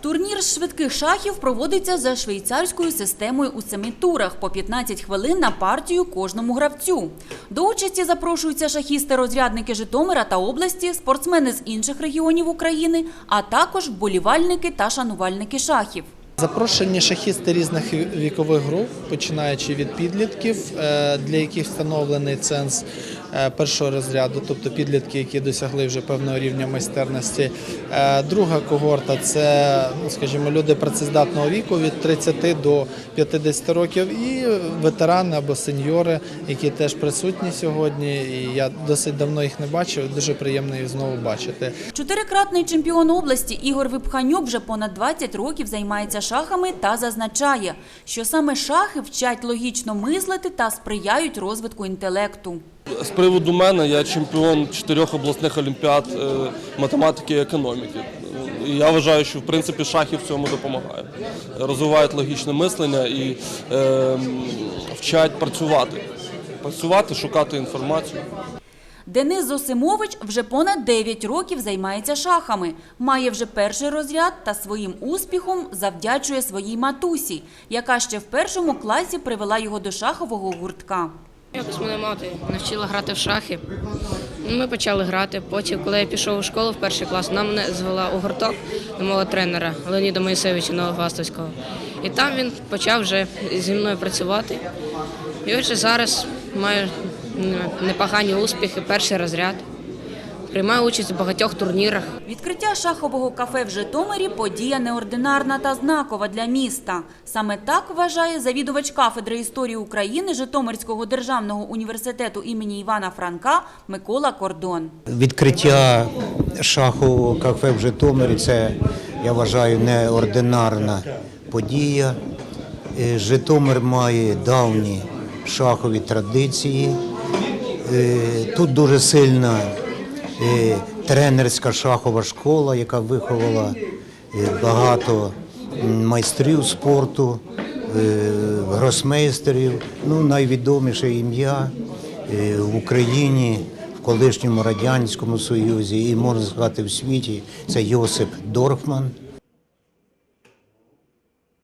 Турнір швидких шахів проводиться за швейцарською системою у семи турах по 15 хвилин на партію кожному гравцю. До участі запрошуються шахісти-розрядники Житомира та області, спортсмени з інших регіонів України, а також вболівальники та шанувальники шахів. Запрошені шахісти різних вікових груп, починаючи від підлітків, е, для яких встановлений ценз е, першого розряду, тобто підлітки, які досягли вже певного рівня майстерності. Е, Друга когорта це, ну, скажімо, люди працездатного віку від 30 до 50 років, і ветерани або сеньори, які теж присутні сьогодні. І я досить давно їх не бачив. Дуже приємно їх знову бачити. Чотирикратний чемпіон області Ігор Випханюк вже понад 20 років займається шахами та зазначає, що саме шахи вчать логічно мислити та сприяють розвитку інтелекту. З приводу мене я чемпіон чотирьох обласних олімпіад е, математики і економіки. Я вважаю, що в принципі шахи в цьому допомагають. Розвивають логічне мислення і е, вчать працювати. Працювати, шукати інформацію. Денис Зосимович вже понад 9 років займається шахами, має вже перший розряд та своїм успіхом завдячує своїй матусі, яка ще в першому класі привела його до шахового гуртка. Якось мене мати навчила грати в шахи. Ну, Ми почали грати. Потім, коли я пішов у школу в перший клас, вона мене звела у гурток до мого тренера Леоніда Моїсевича Новогастовського. І там він почав вже зі мною працювати. І отже, зараз маю непогані успіхи, перший розряд. Приймаю участь у багатьох турнірах. Відкриття шахового кафе в Житомирі – подія неординарна та знакова для міста. Саме так вважає завідувач кафедри історії України Житомирського державного університету імені Івана Франка Микола Кордон. Відкриття шахового кафе в Житомирі це, я вважаю, неординарна подія. Е, Житомир має давні шахові традиції. Е, Тут дуже сильна е, тренерська шахова школа, яка виховала е, багато майстрів спорту, гросмейстерів. Ну, найвідоміше ім'я в Україні, в колишньому Радянському Союзі і можна сказати в світі це Йосип Дорфман.